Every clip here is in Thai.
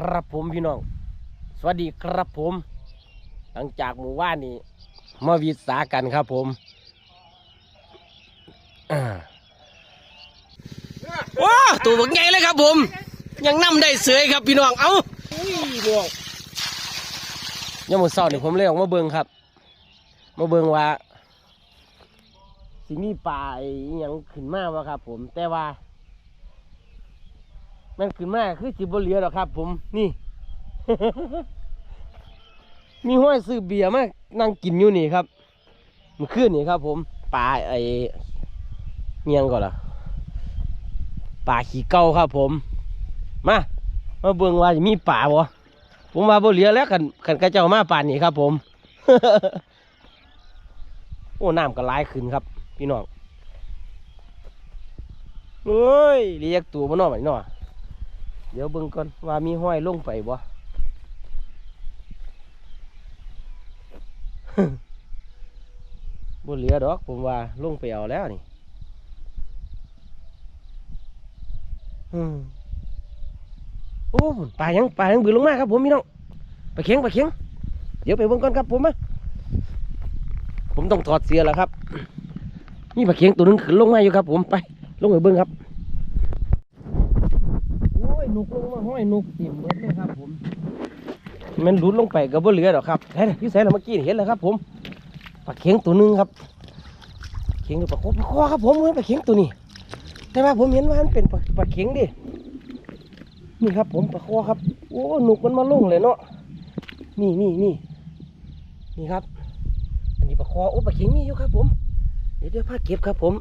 ครับผมพี่น้อง สวัสดีครับผม หลังจากหมู่ว่านนี้มาวิสากันครับผมอ่าว้าตัวบักใหญ่เลยครับผม ยังนั่ได้เสยครับพี่น้อง เอ้าอุ้ยพี่น้องยังหมดเศร้าเนี่ยผมเลยออกมาเบิงครับ มาเบิงว่าสิมีป่าอหยังขึ้นมาวะครับ ผมแต่ว่า มันขึ้นมาคือสิบเหลียหรอกครับ ผมนี่ มีห้อยซื้อเบียร์มานั่งกินอยู่นี่ครับ มันขึ้นนี่ครับ ผมปลาไอเมียงก่อนล่ะปลาขี้เก่าครับ ผม มา มาเบิ่งว่าจะมีป่าบ่ผมว่าบ่เหลียแล้วกันกันกระเจ้ามาป่านนี้ครับ ผม โอ้น้ำก็ไหลายขึ้นครับ พี่น้องเฮ้ยเรียกตัวบ่เนอไหมนอ เดี๋ยวเบิ่งก่อนว่ามีห้อยลงไปบ่บ่เหลือดอกผมว่าลงไปเอาแล้วนี่อืมโอ้ปลายังปลายังบืนลงมาครับผมพี่น้องไปเข็งปเข็งเดี๋ยวไปเบิ่งก่อนครับผมมาผมต้องถอดเสียแล้วครับนี่ปลาเข็งตัวหนึงขึ้นลงมาอยู่ครับ ผมไปลงไปเบิ่งครับ โอ้ยนุกลงมาห้อยนุกเต็มเบิดเลยครับผม มันหลุดลงไปก็บ่เหลือหรอกครับเห็นพี่แสนเมื่อกี้เห็นแล้วครับ ผมปลาเข็งตัวหนึงครับ เข็งหรือปลาโคปลาคอครับผมเหมือนปลาเข็งตัวนี้ แต่ว่าผมเห็นว่ามันเป็นปลาเข็งดิ นี่ครับ ผมปลาคอครับ โอ้หนุกมันมาลงเลยเนาะ นี่นี่นี่นี่ครับ อันนี้ปลาคอโอ้ปลาเข็งมีอยู่ครับ ผม เดี๋ยวเดี๋ยวพาเก็บครับ ผม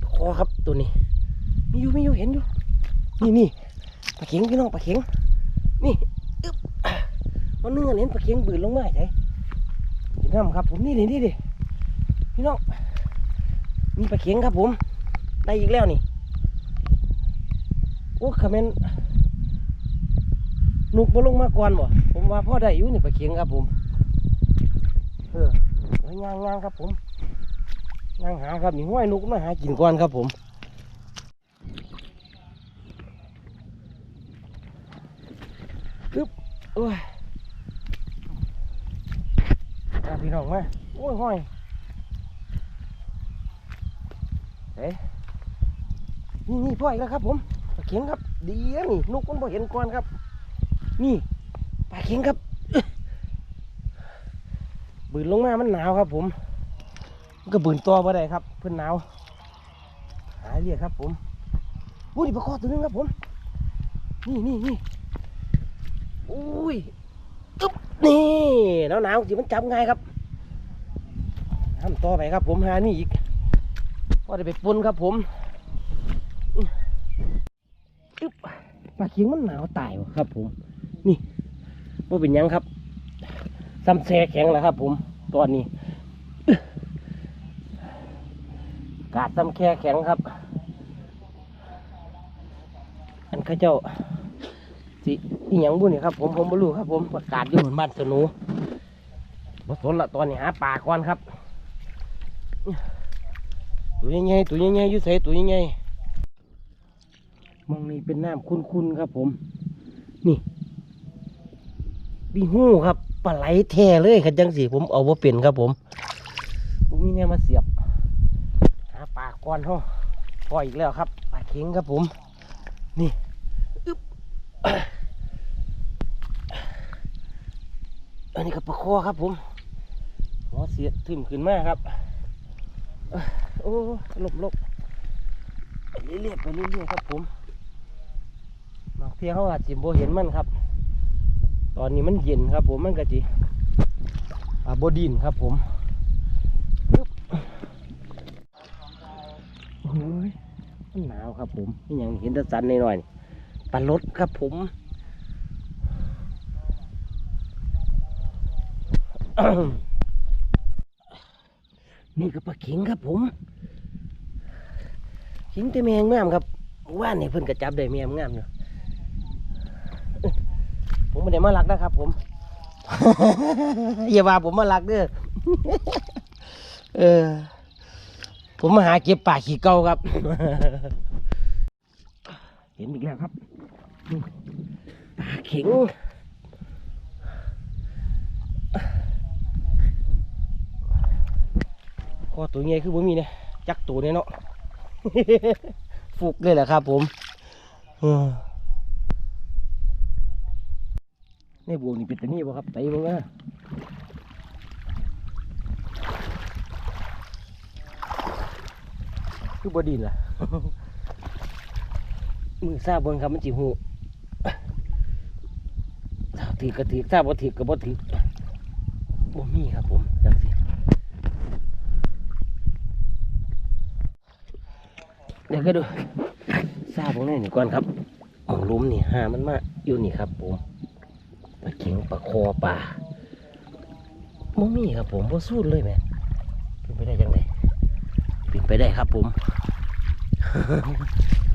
ปลาคอครับตัวนี้ มีอยู่มีอยู่เห็นอยู่ นี่นี่ ลาเข็งพี่น้องปลาเข็งนี่อึ๊บวันหนึงอันเห็นปลาเข็งบืนลงมาใช่กินน้ำครับผมนี่นี่นี่ดิพี่น้องมีปลาเข็งครับผม ได้อีกแล้วนี่โอ้คอมเมนนุกมาลงมาก่อนบ่ผมว่าพ่อได้อยู่นี่ปลาเข็งครับผมเออย่างย่างครับผมย่างหาครับนี่ห้อยนุกมาหากินก่อนครับผม โอ้ยมาพี่น้องมาโอ้ยห้อยเอ๊ะนี่นี่พ่ออีกแล้วครับผมปลาเข็งครับ ดีนะนี่นุกมันพอเห็นก่อนครับ นี่ปลาเข็งครับบืนลงมามันหนาวครับ ผมมันก็บืนตัวมาได้ครับ เพื่อนหนาวหาเรียกครับ ผมวู้นี่ปลาคอตัวหนึงครับผม นี่นี่นี่ อุ้ยอึ๊บนี่หนาวหนาวสิมันจับง่ายครับทำต่อไปครับ ผมหานี่อีกพอได้ไปปนครับผมอึ๊บปลาเคียงมันหนาวตายวะครับ ผม นี่ว่าเป็นยังครับซ้ำแซ่แข็งแล้วครับ ผมตอนนี้กาดซ้ำแค่แข็งครับ อันข้าเจ้า สิอีหยังบุญนี่ครับผมผมไม่รู้ครับ ผมประกาศอยู่เหมือนบ้านสนูบ่สนละตอนนี้หาปลาก่อนครับ ตัวยังไงตัวยังไงยู่ใส่ตัวยังไงมองนี่เป็นน้ำคุ้นๆครับ ผม นี่ปีหู้ครับปลาไหลแท้เลยครับจังสิผมเอาว่าเป็นครับผมผมมีเนี่ยมาเสียบหาปลาก่อนเฮาปล่อยอีกแล้วครับปลาเข็งครับผม นี่อั อันนี้ก็ปลาคอครับผมหัวเสียดทึมขึ้นมากครับเอ้ยโอ้หลบหลบเรื่อยๆไปเรื่อยๆครับผมบางเที่ยเขาอาจจะโบเห็นมันครับ ตอนนี้มันเย็นครับผมมันก็จีอ่าโบดินครับผมโอ้ยมันหนาวครับผมยังเห็นตะสันหน่อยๆปลาลดครับผม นี่ก็ปลาเข็งครับผมเข็งแต่แมงงามครับว่านนี่เพิ่นกระจับได้แมงงามอยู่ผมไม่ได้มาลักนะครับ ผมอย่าว่าผมมาลักเด้อเออ ผมมาหาเก็บป่าขี้เก่าครับ เห็นอีกแล้วครับปลาเข็ง ข้อตัวใหญ่คือบ่มีเนี่ยจักตัวเนี่ยเนาะฟุกเลยแหละครับ ผมเออในบวงนี่เป็นตัวนี้บ่ครับไตมั้งนะคือบดินล่ะมือทราบเบิ่งครับมันจิหูถ้าถือกระถือทราบ่ถือกระบ่ถือบ่มีครับผมจังสิ เดี๋ยวก็ดูทราบของนี่นี่ก่อนครับหมองลุมนี่หามันมาอยู่นี่ครับผมปลาเข็งปลาคอปลาบ่มีครับผมบ่สู้เลยแหม่เป็นไปได้จังไงเป็นไปได้ครับผม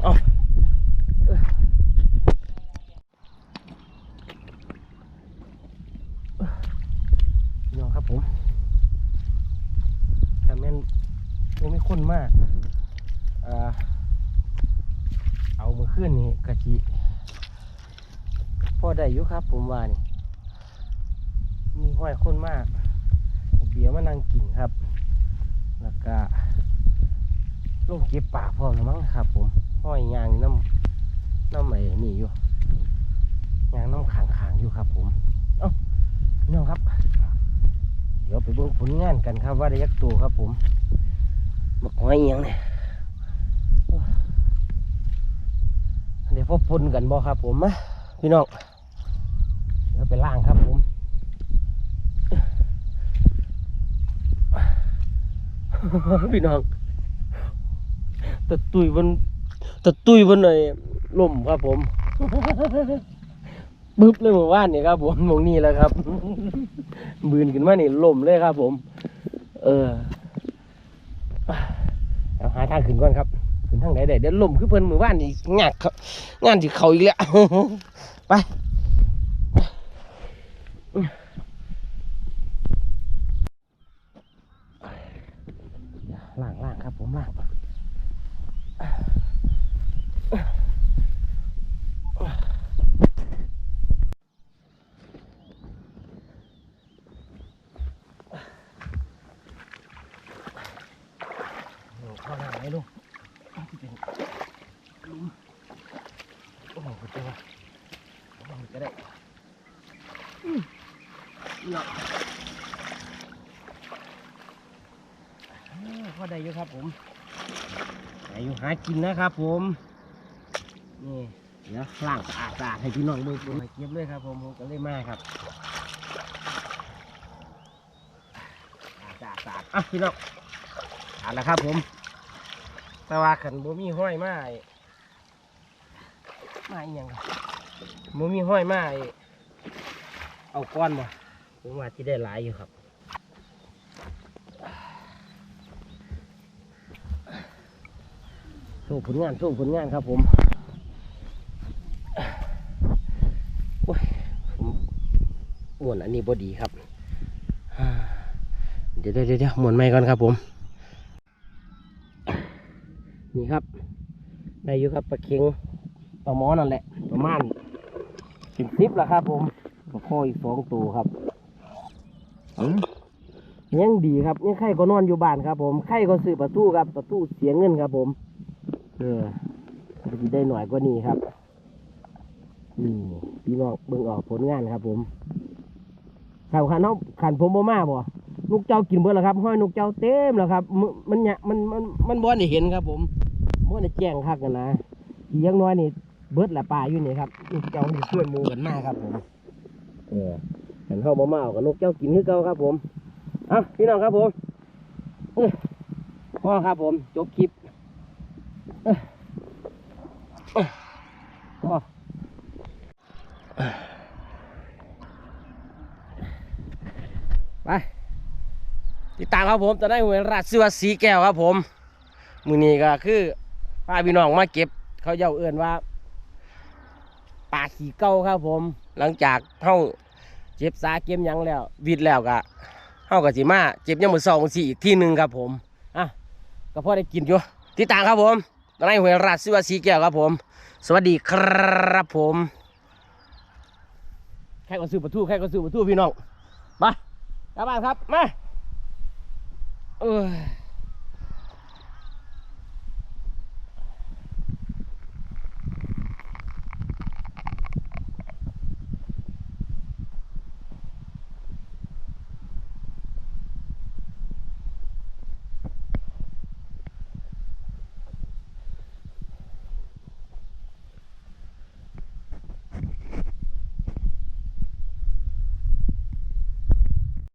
เอาเน้องครับผมแต่แม่นยังไม่ข้นมาก เอามือขึ้นนี่กะจิพอได้อยู่ครับ ผมว่านี่มีห้อยข้นมากเบียร์มานั่งกินครับ แล้วก็ลงเก็บปากพร้อมแล้วมั้งครับ ผมห้อยยางน้ำน้ำไอ้นี่อยู่ยางน้ำขางขางอยู่ครับ ผมเอ้าน้องครับ เดี๋ยวไปเบิ่งผลงานกันครับว่าได้ยักตัวครับ ผมมาหอยเอียงเนี่ย ดี๋ยวพบปนกันบ่ครับ ผมนะพี่น้องเดี๋ยวไปล่างครับผมพี่น้องตะตุยบนตะตุยบนไอ้ล่มครับผมบึ๊บเลยเมื่อวานนี่ครับผมหมองนี้แหล้วครับบืนขึ้นมานี่ล่มเลยครับผม เออเอาหาทางขึ้นก่อนครับ ขึ้นทางไหนได้เดี๋ยวล่มคือเพิ่นมือว่านนี่งานเขางานที่เขาอีกแล้วไปล่างล่างครับผมล่างโอ้เข้าทางไหนลูกที่เป็นหลุมโอ้โหกระตัวโอ้โหก็ได้อืมเนาะอ่า พอได้อยู่ครับผมได้อยู่หากินนะครับผมนี่เดี๋ยวล้างสะอาดสะอาดให้พี่น้องมือผมให้เก็บเลยครับผมผมก็เลยมาครับสะอาดสะอาดอะพี่น้องเอ่าละครับผมแต่ว่าขันบ่มีห้อยมาไอ้มาอีหยังครับบ่มีห้อยมาไอ้เอาก้อนบ่ผมว่าที่ได้หลายอยู่ครับ โชว์ผลงานโชว์ผลงานครับผมโอ้ยผมม้วนอันนี้บดีครับ เดี๋ยวเดี๋ยวเดี๋ยวมวนใหม่ก่อนครับผม นี่ครับ ได้อยู่ครับปลาเค็งปลาหมอนั่นแหละ ประมาณสิบสิบแล้วครับผมปลาคออีกสองตัวครับยังดีครับยังไข่ก็นอนอยู่บ้านครับผมไข่ก็ซื้อประตูครับประตูเสียเงินครับผม เออจะได้หน่อยกว่านี้ครับนี่พี่น้องเบิ่งออกผลงานครับ ผมข่าวขันเขาขันผมบ่มาบ่ลูกเจ้ากินเบิดแล้วครับห้อยนกเจ้าเต็มแล้วครับ มันเนี่ยมันมันมันบ่ได้เห็นครับ ผมบ่ได้แจ้งคักกันนะอีกยังน้อยนี่เบิดละปลาอยู่นี่ครับลูกเจ้านี่เพื่อนหมูกันมากครับ ผม เออขันเข้าบ่มาเอากับนกเจ้ากินคือเก่าครับ ผมเอะพี่น้องครับผมพ่อครับผม จบคลิป ไปติดตามครับผมตอนนี้หวยราชสิวาสีแก้วครับ ผมมือนี้ก็คือพาพี่น้องมาเก็บ เขาเย้าเอื่นว่าปลาขี่เก้าครับผม หลังจากเข้าเจ็บสาเก็บยังแล้ว วิดแล้วก็เข้ากับสิมาเจ็บยังมือสองมือสี่อีกที่หนึ่งครับผมอะก็พอได้กินอยู่ติดตามครับผม นายหวยราชสิวาสีแก้วครับผม สวัสดีครับผม แค่ก็ซื้อประตูแค่ก็ซื้อประตูพี่น้อง มา กลับบ้านครับ มา เออ